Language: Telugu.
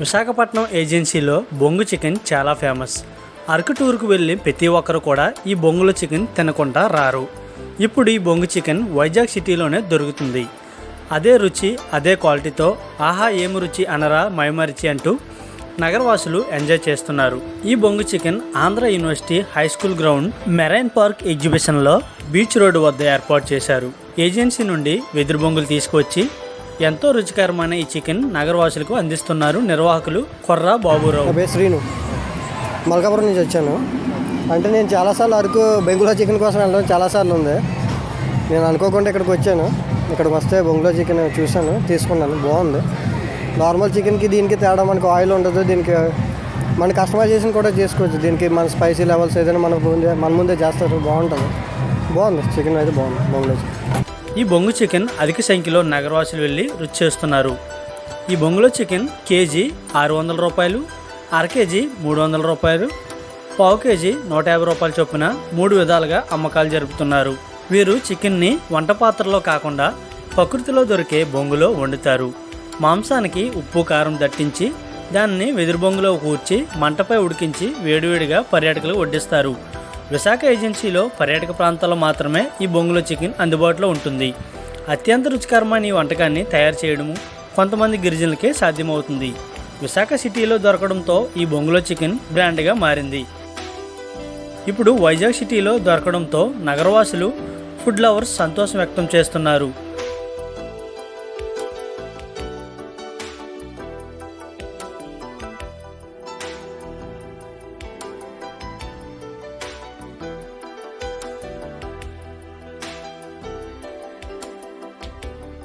విశాఖపట్నం ఏజెన్సీలో బొంగు చికెన్ చాలా ఫేమస్. అరకు టూర్కు వెళ్ళి ప్రతి ఒక్కరు కూడా ఈ బొంగుల చికెన్ తినకుండా రారు. ఇప్పుడు ఈ బొంగు చికెన్ వైజాగ్ సిటీలోనే దొరుకుతుంది. అదే రుచి అదే క్వాలిటీతో ఆహా ఏమి రుచి అనరా మైమరిచి అంటూ నగరవాసులు ఎంజాయ్ చేస్తున్నారు. ఈ బొంగు chicken Andhra university high school ground marine park ఎగ్జిబిషన్లో బీచ్ రోడ్డు వద్ద ఏర్పాటు చేశారు. ఏజెన్సీ నుండి వెదురు బొంగులు తీసుకువచ్చి ఎంతో రుచికరమైన ఈ చికెన్ నగరవాసులకు అందిస్తున్నారు నిర్వాహకులు కొర్రా బాబురావు. శ్రీను. మల్కాపురం నుంచి వచ్చాను. అంటే నేను చాలాసార్లు అరకు బెంగుళూరు చికెన్ కోసం వెళ్ళడం చాలాసార్లు ఉంది. నేను అనుకోకుండా ఇక్కడికి వచ్చాను. ఇక్కడికి వస్తే బొంగులో చికెన్ చూశాను తీసుకున్నాను. బాగుంది. నార్మల్ చికెన్కి దీనికి తేడా మనకు ఆయిల్ ఉండదు. దీనికి మన కస్టమైజేషన్ కూడా చేసుకోవచ్చు. దీనికి మన స్పైసీ లెవెల్స్ ఏదైనా మనకు ముందే మన ముందే చేస్తారు. బాగుంటుంది. బాగుంది. చికెన్ అయితే బాగుంది. బొంగులో చికెన్. ఈ బొంగు చికెన్ అధిక సంఖ్యలో నగరవాసులు వెళ్ళి రుచి చేస్తున్నారు. ఈ బొంగులో చికెన్ కేజీ ఆరు వందల రూపాయలు అర కేజీ మూడు వందల రూపాయలు పావు కేజీ నూట యాభై రూపాయల చొప్పున మూడు విధాలుగా అమ్మకాలు జరుపుతున్నారు. వీరు చికెన్ని వంట పాత్రలో కాకుండా ప్రకృతిలో దొరికే బొంగులో వండుతారు. మాంసానికి ఉప్పు కారం దట్టించి దాన్ని వెదురు బొంగులో కూర్చి మంటపై ఉడికించి వేడివేడిగా పర్యాటకులు వడ్డిస్తారు. విశాఖ ఏజెన్సీలో పర్యాటక ప్రాంతాల్లో మాత్రమే ఈ బొంగులో చికెన్ అందుబాటులో ఉంటుంది. అత్యంత రుచికరమైన ఈ వంటకాన్ని తయారు చేయడము కొంతమంది గిరిజనులకే సాధ్యమవుతుంది. విశాఖ సిటీలో దొరకడంతో ఈ బొంగులో చికెన్ బ్రాండ్గా మారింది. ఇప్పుడు వైజాగ్ సిటీలో దొరకడంతో నగరవాసులు ఫుడ్ లవర్స్ సంతోషం వ్యక్తం చేస్తున్నారు.